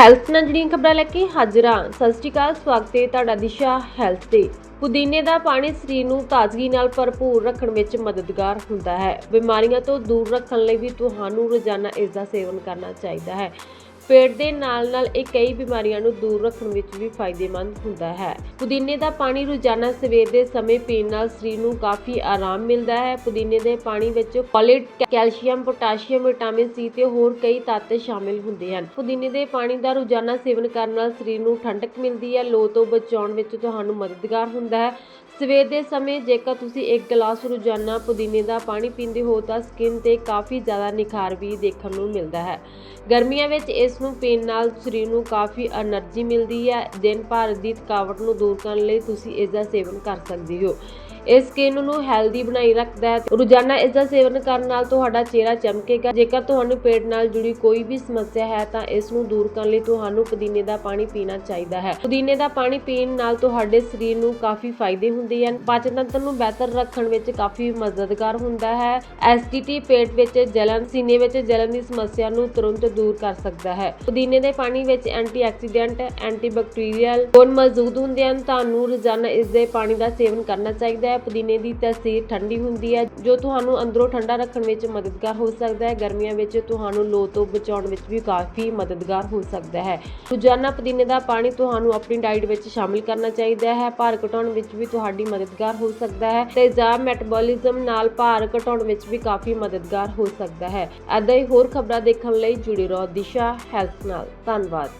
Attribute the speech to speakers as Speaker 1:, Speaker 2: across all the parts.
Speaker 1: Health ਨਾਲ ਜਿਹੜੀਆਂ ਖਬਰਾਂ ਲੈ ਕੇ ਹਾਜ਼ਰ। ਹਾਂ ਸਤਿ ਸ਼੍ਰੀ ਅਕਾਲ, ਸਵਾਗਤ ਹੈ ਤੁਹਾਡਾ ਦਿਸ਼ਾ ਹੈਲਥ ਤੇ। ਪੁਦੀਨੇ ਦਾ ਪਾਣੀ ਸਰੀਰ ਨੂੰ ਤਾਜ਼ਗੀ ਨਾਲ ਭਰਪੂਰ ਰੱਖਣ ਵਿੱਚ ਮਦਦਗਾਰ ਹੁੰਦਾ ਹੈ। ਬਿਮਾਰੀਆਂ ਤੋਂ ਦੂਰ ਰੱਖਣ ਲਈ ਵੀ ਤੁਹਾਨੂੰ ਰੋਜ਼ਾਨਾ ਇਸ ਦਾ ਸੇਵਨ ਕਰਨਾ ਚਾਹੀਦਾ ਹੈ। ਪੇਟ ਦੇ ਨਾਲ-ਨਾਲ ਇਹ ਕਈ ਬਿਮਾਰੀਆਂ ਨੂੰ ਦੂਰ ਰੱਖਣ ਵਿੱਚ ਵੀ ਫਾਇਦੇਮੰਦ ਹੁੰਦਾ ਹੈ। ਪੁਦੀਨੇ ਦਾ ਪਾਣੀ ਰੋਜ਼ਾਨਾ ਸਵੇਰ ਦੇ ਸਮੇਂ ਪੀਣ ਨਾਲ ਸਰੀਰ ਨੂੰ ਕਾਫੀ ਆਰਾਮ ਮਿਲਦਾ ਹੈ। ਪੁਦੀਨੇ ਦੇ ਪਾਣੀ ਵਿੱਚ folate calcium, potassium, vitamin C ਤੇ ਹੋਰ ਕਈ ਤੱਤ ਸ਼ਾਮਿਲ ਹੁੰਦੇ ਹਨ। ਪੁਦੀਨੇ ਦੇ ਪਾਣੀ ਦਾ ਰੋਜ਼ਾਨਾ ਸੇਵਨ ਕਰਨ ਨਾਲ ਸਰੀਰ ਨੂੰ ਠੰਡਕ ਮਿਲਦੀ ਹੈ। ਲੋ ਤੋਂ ਬਚਾਉਣ ਵਿੱਚ ਤੁਹਾਨੂੰ ਮਦਦਗਾਰ ਹੁੰਦਾ ਹੈ। ਸਵੇਰ ਦੇ ਸਮੇਂ ਜੇਕਰ ਤੁਸੀਂ ਇੱਕ ਗਲਾਸ ਰੋਜ਼ਾਨਾ ਪੁਦੀਨੇ ਦਾ ਪਾਣੀ ਪੀਂਦੇ ਹੋ ਤਾਂ ਸਕਿਨ ਤੇ ਕਾਫੀ ਜ਼ਿਆਦਾ ਨਿਖਾਰ ਵੀ ਦੇਖਣ ਨੂੰ ਮਿਲਦਾ ਹੈ। ਗਰਮੀਆਂ ਵਿੱਚ ਇਸ ਨੂੰ ਪੀਣ ਨਾਲ ਸਰੀਰ ਨੂੰ ਕਾਫੀ એનર્ਜੀ ਮਿਲਦੀ ਹੈ। ਦਿਨ ਭਰ ਦੀ ਥਕਾਵਟ ਨੂੰ ਦੂਰ ਕਰਨ ਲਈ ਤੁਸੀਂ ਇਸ ਦਾ ਸੇਵਨ ਕਰ ਸਕਦੇ ਹੋ। ਇਹ ਸਕਿਨ ਨੂੰ ਹੈਲਦੀ ਬਣਾਈ ਰੱਖਦਾ ਹੈ ਰੋਜ਼ਾਨਾ ਇਸ ਦਾ ਸੇਵਨ ਕਰਨ ਨਾਲ ਤੁਹਾਡਾ ਚਿਹਰਾ ਚਮਕੇਗਾ। ਜੇਕਰ ਤੁਹਾਨੂੰ ਪੇਟ ਨਾਲ ਜੁੜੀ ਕੋਈ ਵੀ ਸਮੱਸਿਆ ਹੈ ਤਾਂ ਇਸ ਨੂੰ ਦੂਰ ਕਰਨ ਲਈ ਤੁਹਾਨੂੰ ਪੁਦੀਨੇ ਦਾ ਪਾਣੀ ਪੀਣਾ ਚਾਹੀਦਾ ਹੈ। ਪੁਦੀਨੇ ਦਾ ਪਾਣੀ ਪੀਣ ਨਾਲ ਤੁਹਾਡੇ ਸਰੀਰ ਨੂੰ ਕਾਫੀ ਫਾਇਦੇ ਹੁੰਦੇ ਹਨ ਪਾਚਨ ਤੰਤਰ ਨੂੰ ਬਿਹਤਰ ਰੱਖਣ ਵਿੱਚ ਕਾਫੀ ਮਦਦਗਾਰ ਹੁੰਦਾ ਹੈ। ਐਸਿਡਿਟੀ ਪੇਟ ਵਿੱਚ ਜਲਨ ਸੀਨੇ ਵਿੱਚ ਜਲਨ ਦੀ ਸਮੱਸਿਆ ਨੂੰ ਤੁਰੰਤ ਦੂਰ ਕਰ ਸਕਦਾ ਹੈ। ਪੁਦੀਨੇ ਦੇ ਪਾਣੀ ਵਿੱਚ ਐਂਟੀਆਕਸੀਡੈਂਟ, ਐਂਟੀਬੈਕਟੀਰੀਅਲ ਗੁਣ ਮੌਜੂਦ ਹੁੰਦੇ ਹਨ। ਤੁਹਾਨੂੰ ਰੋਜ਼ਾਨਾ ਇਸ ਦੇ ਪਾਣੀ ਦਾ ਸੇਵਨ ਕਰਨਾ ਚਾਹੀਦਾ ਹੈ। ਪੁਦੀਨੇ ਦੀ ਤਸੀਰ ਠੰਡੀ ਹੁੰਦੀ ਹੈ, ਜੋ ਤੁਹਾਨੂੰ ਅੰਦਰੋਂ ਠੰਡਾ ਰੱਖਣ ਵਿੱਚ ਮਦਦਗਾਰ ਹੋ ਸਕਦਾ ਹੈ। ਗਰਮੀਆਂ ਵਿੱਚ ਤੁਹਾਨੂੰ ਲੋ ਤੋਂ ਬਚਾਉਣ ਵਿੱਚ ਵੀ ਕਾਫੀ ਮਦਦਗਾਰ ਹੋ ਸਕਦਾ ਹੈ। ਰੋਜ਼ਾਨਾ ਪੁਦੀਨੇ ਦਾ ਪਾਣੀ ਤੁਹਾਨੂੰ ਆਪਣੀ ਡਾਈਟ ਵਿੱਚ ਸ਼ਾਮਿਲ ਕਰਨਾ ਚਾਹੀਦਾ ਹੈ। ਭਾਰ ਘਟਾਉਣ ਵਿੱਚ ਵੀ ਤੁਹਾਡੀ ਮਦਦਗਾਰ ਹੋ ਸਕਦਾ ਹੈ ਤੇਜ਼ਾਬ ਮੈਟਾਬੋਲਿਜ਼ਮ ਨਾਲ ਭਾਰ ਘਟਾਉਣ ਵਿੱਚ ਵੀ ਕਾਫੀ ਮਦਦਗਾਰ ਹੋ ਸਕਦਾ ਹੈ। ਐਦਾਂ ਹੀ ਹੋਰ ਖਬਰਾਂ ਦੇਖਣ ਲਈ ਜੁੜੇ ਰਹੋ ਦਿਸ਼ਾ ਹੈਲਥ ਨਾਲ। ਧੰਨਵਾਦ।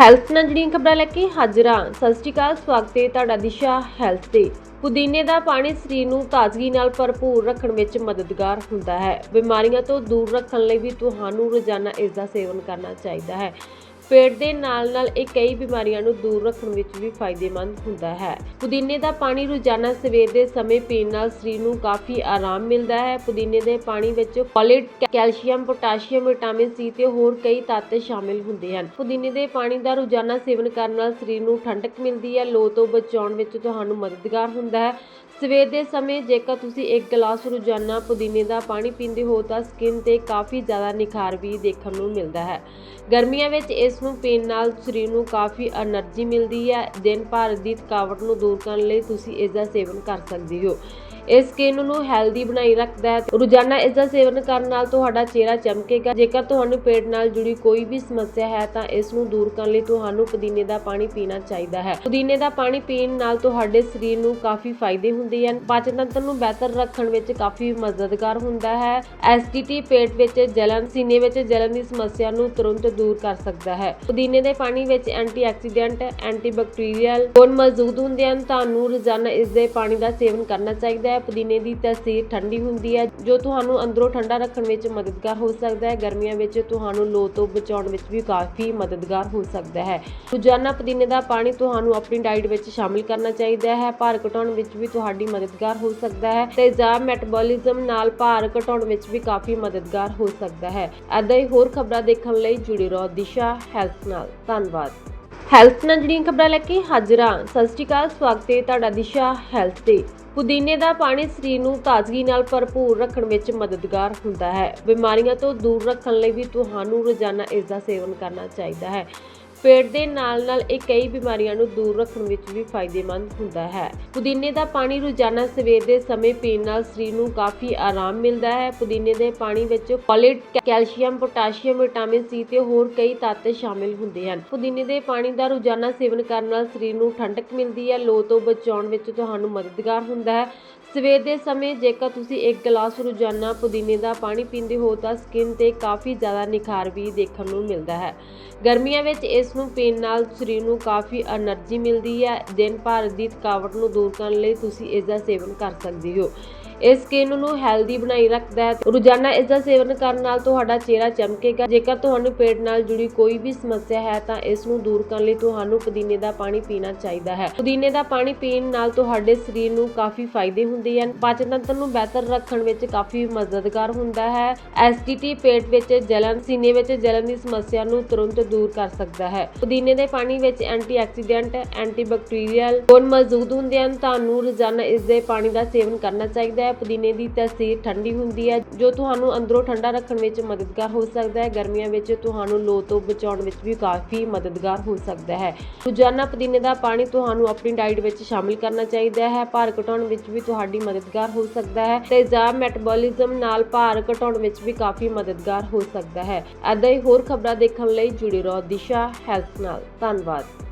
Speaker 1: ਹੈਲਥ ਨਾਲ ਜੁੜੀਆਂ ਖਬਰਾਂ ਲੈ ਕੇ ਹਾਜ਼ਰ। ਹਾਂ ਸਤਿ ਸ਼੍ਰੀ ਅਕਾਲ, ਸਵਾਗਤ ਹੈ ਤੁਹਾਡਾ ਦਿਸ਼ਾ ਹੈਲਥ ਤੇ। ਪੁਦੀਨੇ ਦਾ ਪਾਣੀ ਸਰੀਰ ਨੂੰ ਤਾਜ਼ਗੀ ਨਾਲ ਭਰਪੂਰ ਰੱਖਣ ਵਿੱਚ ਮਦਦਗਾਰ ਹੁੰਦਾ ਹੈ। ਬਿਮਾਰੀਆਂ ਤੋਂ ਦੂਰ ਰੱਖਣ ਲਈ ਵੀ ਤੁਹਾਨੂੰ ਰੋਜ਼ਾਨਾ ਇਸ ਦਾ ਸੇਵਨ ਕਰਨਾ ਚਾਹੀਦਾ ਹੈ। ਪੇਟ ਦੇ ਨਾਲ-ਨਾਲ ਇਹ ਕਈ ਬਿਮਾਰੀਆਂ ਨੂੰ ਦੂਰ ਰੱਖਣ ਵਿੱਚ ਵੀ ਫਾਇਦੇਮੰਦ ਹੁੰਦਾ ਹੈ। ਪੁਦੀਨੇ ਦਾ ਪਾਣੀ ਰੋਜ਼ਾਨਾ ਸਵੇਰ ਦੇ ਸਮੇਂ ਪੀਣ ਨਾਲ ਸਰੀਰ ਨੂੰ ਕਾਫੀ ਆਰਾਮ ਮਿਲਦਾ ਹੈ। ਪੁਦੀਨੇ ਦੇ ਪਾਣੀ ਵਿੱਚ folate calcium potassium vitamin C ਤੇ ਹੋਰ ਕਈ ਤੱਤ ਸ਼ਾਮਿਲ ਹੁੰਦੇ ਹਨ। ਪੁਦੀਨੇ ਦੇ ਪਾਣੀ ਦਾ ਰੋਜ਼ਾਨਾ ਸੇਵਨ ਕਰਨ ਨਾਲ ਸਰੀਰ ਨੂੰ ਠੰਡਕ ਮਿਲਦੀ ਹੈ। ਲੋ ਤੋਂ ਬਚਾਉਣ ਵਿੱਚ ਤੁਹਾਨੂੰ ਮਦਦਗਾਰ ਹੁੰਦਾ ਹੈ। ਸਵੇਰ ਦੇ ਸਮੇਂ ਜੇਕਰ ਤੁਸੀਂ ਇੱਕ ਗਲਾਸ ਰੋਜ਼ਾਨਾ ਪੁਦੀਨੇ ਦਾ ਪਾਣੀ ਪੀਂਦੇ ਹੋ ਤਾਂ ਸਕਿਨ ਤੇ ਕਾਫੀ ਜ਼ਿਆਦਾ ਨਿਖਾਰ ਵੀ ਦੇਖਣ ਨੂੰ ਮਿਲਦਾ ਹੈ। ਗਰਮੀਆਂ ਵਿੱਚ ਇਸ ਨੂੰ ਪੀਣ ਨਾਲ ਸਰੀਰ ਨੂੰ ਕਾਫੀ એનર્ਜੀ ਮਿਲਦੀ ਹੈ। ਦਿਨ ਭਰ ਦੀ ਥਕਾਵਟ ਨੂੰ ਦੂਰ ਕਰਨ ਲਈ ਤੁਸੀਂ ਇਸ ਦਾ ਸੇਵਨ ਕਰ ਸਕਦੇ ਹੋ। ਇਹ ਸਕਿਨ ਨੂੰ ਹੈਲਦੀ ਬਣਾਈ ਰੱਖਦਾ ਹੈ। ਰੋਜ਼ਾਨਾ ਇਸ ਦਾ ਸੇਵਨ ਕਰਨ ਨਾਲ ਤੁਹਾਡਾ ਚਿਹਰਾ ਚਮਕੇਗਾ। ਜੇਕਰ ਤੁਹਾਨੂੰ ਪੇਟ ਨਾਲ ਜੁੜੀ ਕੋਈ ਵੀ ਸਮੱਸਿਆ ਹੈ, ਤਾਂ ਇਸ ਨੂੰ ਦੂਰ ਕਰਨ ਲਈ ਤੁਹਾਨੂੰ ਪੁਦੀਨੇ ਦਾ ਪਾਣੀ ਪੀਣਾ ਚਾਹੀਦਾ ਹੈ। ਪੁਦੀਨੇ ਦਾ ਪਾਣੀ ਪੀਣ ਨਾਲ ਤੁਹਾਡੇ ਸਰੀਰ ਨੂੰ ਕਾਫੀ ਫਾਇਦੇ ਹੁੰਦੇ ਹਨ। ਪਾਚਨ ਤੰਤਰ ਨੂੰ ਬਿਹਤਰ ਰੱਖਣ ਵਿੱਚ ਕਾਫੀ ਮਦਦਗਾਰ ਹੁੰਦਾ ਹੈ। ਐਸਿਡਿਟੀ ਪੇਟ ਵਿੱਚ ਜਲਨ ਸੀਨੇ ਵਿੱਚ ਜਲਨ ਦੀ ਸਮੱਸਿਆ ਨੂੰ ਤੁਰੰਤ ਦੂਰ ਕਰ ਸਕਦਾ ਹੈ। ਪੁਦੀਨੇ ਦੇ ਪਾਣੀ ਵਿੱਚ ਐਂਟੀਆਕਸੀਡੈਂਟ, ਐਂਟੀਬੈਕਟੀਰੀਅਲ ਗੁਣ ਮੌਜੂਦ ਹੁੰਦੇ ਹਨ। ਤੁਹਾਨੂੰ ਰੋਜ਼ਾਨਾ ਇਸ ਦੇ ਪਾਣੀ ਦਾ ਸੇਵਨ ਕਰਨਾ ਚਾਹੀਦਾ ਹੈ। ਪੁਦੀਨੇ ਦੀ ਤਸੀਰ ਠੰਡੀ ਹੁੰਦੀ ਹੈ, ਜੋ ਤੁਹਾਨੂੰ ਅੰਦਰੋਂ ਠੰਡਾ ਰੱਖਣ ਵਿੱਚ ਮਦਦਗਾਰ ਹੋ ਸਕਦਾ ਹੈ। ਗਰਮੀਆਂ ਵਿੱਚ ਤੁਹਾਨੂੰ ਲੋ ਤੋਂ ਬਚਾਉਣ ਵਿੱਚ ਵੀ ਕਾਫੀ ਮਦਦਗਾਰ ਹੋ ਸਕਦਾ ਹੈ। ਰੋਜ਼ਾਨਾ ਪੁਦੀਨੇ ਦਾ ਪਾਣੀ ਤੁਹਾਨੂੰ ਆਪਣੀ ਡਾਈਟ ਵਿੱਚ ਸ਼ਾਮਿਲ ਕਰਨਾ ਚਾਹੀਦਾ ਹੈ। ਭਾਰ ਘਟਾਉਣ ਵਿੱਚ ਵੀ ਤੁਹਾਡੀ ਮਦਦਗਾਰ ਹੋ ਸਕਦਾ ਹੈ ਤੇਜ਼ਾਬ ਮੈਟਾਬੋਲਿਜ਼ਮ ਨਾਲ ਭਾਰ ਘਟਾਉਣ ਵਿੱਚ ਵੀ ਕਾਫੀ ਮਦਦਗਾਰ ਹੋ ਸਕਦਾ ਹੈ। ਐਦਾਂ ਹੀ ਹੋਰ ਖਬਰਾਂ ਦੇਖਣ ਲਈ ਜੁੜੇ ਰਹੋ ਦਿਸ਼ਾ ਹੈਲਥ ਨਾਲ। ਧੰਨਵਾਦ। ਹੈਲਥ ਨਾਲ ਜੁੜੀਆਂ ਖਬਰਾਂ ਲੈ ਕੇ ਹਾਜ਼ਰ ਹਾਂ। ਸਤਿ ਸ਼੍ਰੀ ਅਕਾਲ। ਸਵਾਗਤ ਹੈ ਤੁਹਾਡਾ ਦਿਸ਼ਾ ਹੈਲਥ ਤੇ। ਪੁਦੀਨੇ ਦਾ ਪਾਣੀ ਸਰੀਰ ਨੂੰ ਤਾਜ਼ਗੀ ਨਾਲ ਭਰਪੂਰ ਰੱਖਣ ਵਿੱਚ ਮਦਦਗਾਰ ਹੁੰਦਾ ਹੈ। ਬਿਮਾਰੀਆਂ ਤੋਂ ਦੂਰ ਰੱਖਣ ਲਈ ਵੀ ਤੁਹਾਨੂੰ ਰੋਜ਼ਾਨਾ ਇਸ ਦਾ ਸੇਵਨ ਕਰਨਾ ਚਾਹੀਦਾ ਹੈ। ਪੇਟ ਦੇ ਨਾਲ-ਨਾਲ ਇਹ ਕਈ ਬਿਮਾਰੀਆਂ ਨੂੰ ਦੂਰ ਰੱਖਣ ਵਿੱਚ ਵੀ ਫਾਇਦੇਮੰਦ ਹੁੰਦਾ ਹੈ। ਪੁਦੀਨੇ ਦਾ ਪਾਣੀ ਰੋਜ਼ਾਨਾ ਸਵੇਰ ਦੇ ਸਮੇਂ ਪੀਣ ਨਾਲ ਸਰੀਰ ਨੂੰ ਕਾਫੀ ਆਰਾਮ ਮਿਲਦਾ ਹੈ। ਪੁਦੀਨੇ ਦੇ ਪਾਣੀ ਵਿੱਚ folate calcium, potassium, vitamin C ਤੇ ਹੋਰ ਕਈ ਤੱਤ ਸ਼ਾਮਿਲ ਹੁੰਦੇ ਹਨ। ਪੁਦੀਨੇ ਦੇ ਪਾਣੀ ਦਾ ਰੋਜ਼ਾਨਾ ਸੇਵਨ ਕਰਨ ਨਾਲ ਸਰੀਰ ਨੂੰ ਠੰਡਕ ਮਿਲਦੀ ਹੈ। ਲੋ ਤੋਂ ਬਚਾਉਣ ਵਿੱਚ ਤੁਹਾਨੂੰ ਮਦਦਗਾਰ ਹੁੰਦਾ ਹੈ। ਸਵੇਰ ਦੇ ਸਮੇਂ ਜੇਕਰ ਤੁਸੀਂ ਇੱਕ ਗਲਾਸ ਰੋਜ਼ਾਨਾ ਪੁਦੀਨੇ ਦਾ ਪਾਣੀ ਪੀਂਦੇ ਹੋ ਤਾਂ ਸਕਿਨ ਤੇ ਕਾਫੀ ਜ਼ਿਆਦਾ ਨਿਖਾਰ ਵੀ ਦੇਖਣ ਨੂੰ ਮਿਲਦਾ ਹੈ। ਗਰਮੀਆਂ ਵਿੱਚ ਇਸ ਨੂੰ ਪੀਣ ਨਾਲ ਸਰੀਰ ਨੂੰ ਕਾਫੀ એનર્ਜੀ ਮਿਲਦੀ ਹੈ। ਦਿਨ ਭਰ ਦੀ ਥਕਾਵਟ ਨੂੰ ਦੂਰ ਕਰਨ ਲਈ ਤੁਸੀਂ ਇਸ ਦਾ ਸੇਵਨ ਕਰ ਸਕਦੇ ਹੋ। ਇਹ ਸਕਿਨ ਨੂੰ ਹੈਲਦੀ ਬਣਾਈ ਰੱਖਦਾ ਹੈ। ਰੋਜ਼ਾਨਾ ਇਸ ਦਾ ਸੇਵਨ ਕਰਨ ਨਾਲ ਤੁਹਾਡਾ ਚਿਹਰਾ ਚਮਕੇਗਾ। ਜੇਕਰ ਤੁਹਾਨੂੰ ਪੇਟ ਨਾਲ ਜੁੜੀ ਕੋਈ ਵੀ ਸਮੱਸਿਆ ਹੈ, ਤਾਂ ਇਸ ਨੂੰ ਦੂਰ ਕਰਨ ਲਈ ਤੁਹਾਨੂੰ ਪੁਦੀਨੇ ਦਾ ਪਾਣੀ ਪੀਣਾ ਚਾਹੀਦਾ ਹੈ। ਪੁਦੀਨੇ ਦਾ ਪਾਣੀ ਪੀਣ ਨਾਲ ਤੁਹਾਡੇ ਸਰੀਰ ਨੂੰ ਕਾਫੀ ਫਾਇਦੇ ਹੁੰਦੇ ਹਨ। ਪਾਚਨ ਤੰਤਰ ਨੂੰ ਬਿਹਤਰ ਰੱਖਣ ਵਿੱਚ ਕਾਫੀ ਮਦਦਗਾਰ ਹੁੰਦਾ ਹੈ। ਐਸਿਡਿਟੀ ਪੇਟ ਵਿੱਚ ਜਲਨ ਸੀਨੇ ਵਿੱਚ ਜਲਨ ਦੀ ਸਮੱਸਿਆ ਨੂੰ ਤੁਰੰਤ ਦੂਰ ਕਰ ਸਕਦਾ ਹੈ। ਪੁਦੀਨੇ ਦੇ ਪਾਣੀ ਵਿੱਚ ਐਂਟੀਆਕਸੀਡੈਂਟ, ਐਂਟੀਬੈਕਟੀਰੀਅਲ ਗੁਣ ਮੌਜੂਦ ਹੁੰਦੇ ਹਨ। ਤੁਹਾਨੂੰ ਰੋਜ਼ਾਨਾ ਇਸ ਦੇ ਪਾਣੀ ਦਾ ਸੇਵਨ ਕਰਨਾ ਚਾਹੀਦਾ ਹੈ। ਹੈ ਪੁਦੀਨੇ ਦੀ ਤਸੀਰ ਠੰਡੀ ਹੁੰਦੀ ਹੈ, ਜੋ ਤੁਹਾਨੂੰ ਅੰਦਰੋਂ ਠੰਡਾ ਰੱਖਣ ਵਿੱਚ ਮਦਦਗਾਰ ਹੋ ਸਕਦਾ ਹੈ। ਗਰਮੀਆਂ ਵਿੱਚ ਤੁਹਾਨੂੰ ਲੋ ਤੋਂ ਬਚਾਉਣ ਵਿੱਚ ਵੀ ਕਾਫੀ ਮਦਦਗਾਰ ਹੋ ਸਕਦਾ ਹੈ। ਰੋਜ਼ਾਨਾ ਪੁਦੀਨੇ ਦਾ ਪਾਣੀ ਤੁਹਾਨੂੰ ਆਪਣੀ ਡਾਈਟ ਵਿੱਚ ਸ਼ਾਮਿਲ ਕਰਨਾ ਚਾਹੀਦਾ ਹੈ। ਭਾਰ ਘਟਾਉਣ ਵਿੱਚ ਵੀ ਤੁਹਾਡੀ ਮਦਦਗਾਰ ਹੋ ਸਕਦਾ ਹੈ ਤੇਜ਼ਾਬ ਮੈਟਾਬੋਲਿਜ਼ਮ ਨਾਲ ਭਾਰ ਘਟਾਉਣ ਵਿੱਚ ਵੀ ਕਾਫੀ ਮਦਦਗਾਰ ਹੋ ਸਕਦਾ ਹੈ। ਐਦਾਂ ਹੀ ਹੋਰ ਖਬਰਾਂ ਦੇਖਣ ਲਈ ਜੁੜੇ ਰਹੋ ਦਿਸ਼ਾ ਹੈਲਥ ਨਾਲ। ਧੰਨਵਾਦ।